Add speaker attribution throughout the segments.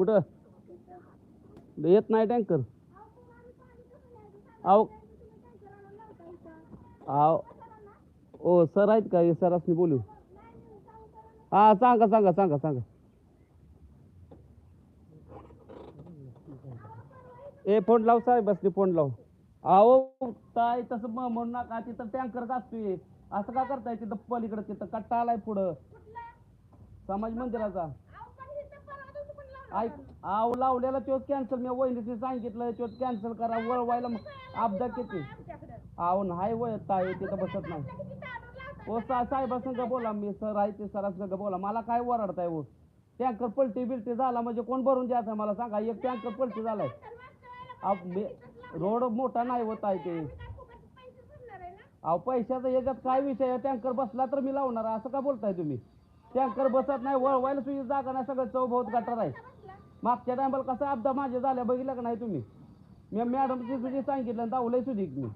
Speaker 1: कुठं? येत नाही टँकर. आव. आव. ओ सर आहेत का? सरासनी बोलू. हा सांगा सांगा सांगा सांगा. ए फोन लाव साहेब बसले फोन लाव. अहो ताई तसं म्हणू नका. तिथं टँकर असतोय असं का करताय? तिथं पलीकडे तिथं कट्टा आलाय पुढं. समाज मंदिराचा. ऐक आव लावलेला तोच कॅन्सल मी वहिनीने सांगितलं तोच कॅन्सल करा वळवायला मग अपघात किती आहो नाही वय ताई तिथं बसत नाही. ओ सा साहेबासंग बोला मी सर आहे ते सरासंग बोला. मला काय ओरडताय हो? टँकर पलटी बिलटी झाला म्हणजे कोण भरून द्यायचं मला सांगा? एक टँकर पलटी झालाय. रोड मोठा नाही होत आहे ते. अहो पैशाचा याच्यात काय विषय आहे? टँकर बसला तर मी लावणार. असं का बोलताय तुम्ही? टँकर बसत नाही वळवायला तुझी जागा नाही सगळं चौभोत गटर आहे. मागच्या टायमाला कसा अपदा माझे झाल्या बघितलं का नाही तुम्ही? मी मॅडमची तुझी सांगितलं दावलंय सुधी मी.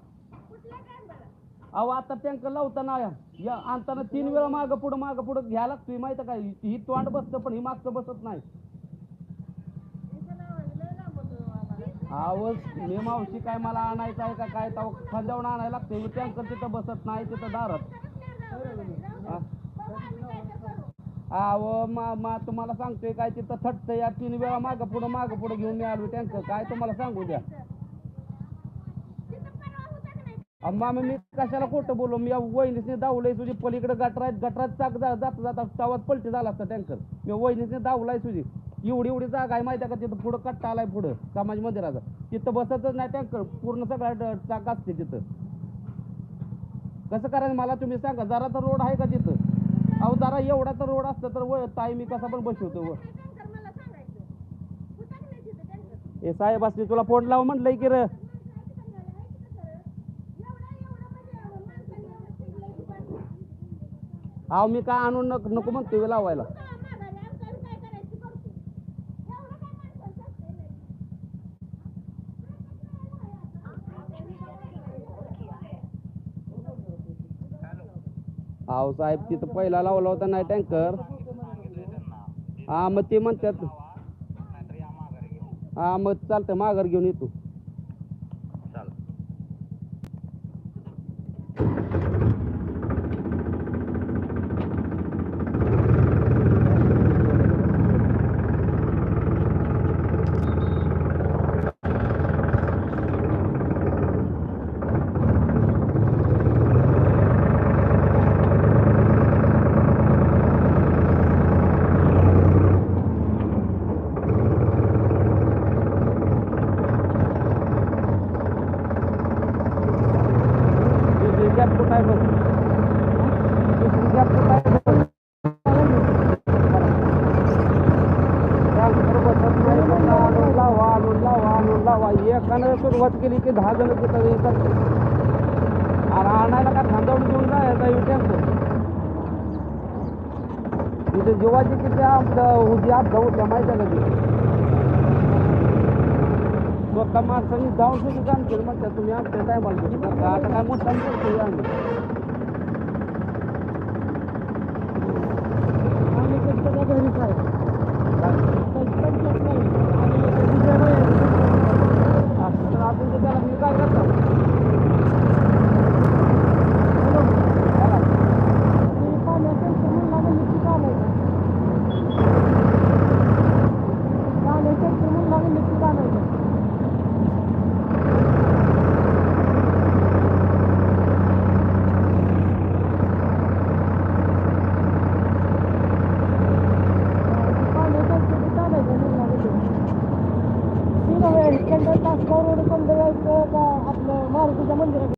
Speaker 1: अहो आता टँकर लावताना या आणताना तीन वेळा मागं पुढं मागं पुढं घ्यायला लागतोय माहिती का ही तोंड बसतं पण ही मागचं बसत नाही. अहो मी मावशी काय मला आणायचं आहे का काय? तर खांद्यावर आणायला लागते टँकर तिथं बसत नाही तिथं दारात. हा. अहो मा मा तुम्हाला सांगतोय काय तिथं थट्ट या तीन वेळा मागं पुढं मागं पुढं घेऊन मी आलो टँकर काय तुम्हाला सांगू द्या? अहो, मी कशाला खोटं बोलू मी या वहिनीसने धावलंय तुझी. पलीकडे गटरात गटरात चाक जा जाता जाता तवाच पलटी झाला असता टँकर मी वहिनीसने धावलाय तुझी. एवढी एवढी जागा आहे माहिती आहे का? तिथं पुढं कट्टा आलाय पुढं समाज मंदिराचा. तिथं बसतच नाही टँकर पूर्ण सगळा ड- चाक असते तिथं. कसं करायचं मला तुम्ही सांगा? जरा तर रोड आहे का तिथं? जरा एवढा तर रोड असता तर व ताई मी कसा पण बसवतो व. हे साहेब असले तुला फोन लाव म्हणलंय की र. अहो मी काय आणून नको नको म्हणतोय लावायला. अहो साहेब तिथं पहिला लावला होता नाही टँकर. हा मग ते म्हणतात. हा मग चालतंय माघार घेऊन येतो. गॅप कुठं आहे बघ दुसरी गॅप कुठं आहे बघ लावा आणून लावा आणून लावा एकानं सुरुवात केली की दहा जण कुठं येतात आणि आणायला का थांबवून घेऊन जायचा याचा टँकर इथे जीवाची किती आपलं उद्या अपघात होत्या माहिती आहे का स्वतः माणसांनी जाऊन सुद्धा काम केलं म्हणतात तुम्ही आमच्या टायमाला आता काय मोठा करतो आम्ही असं तर आपण तर त्याला मी काय करतो?
Speaker 2: आपलं मारुतीच्या मंदिरात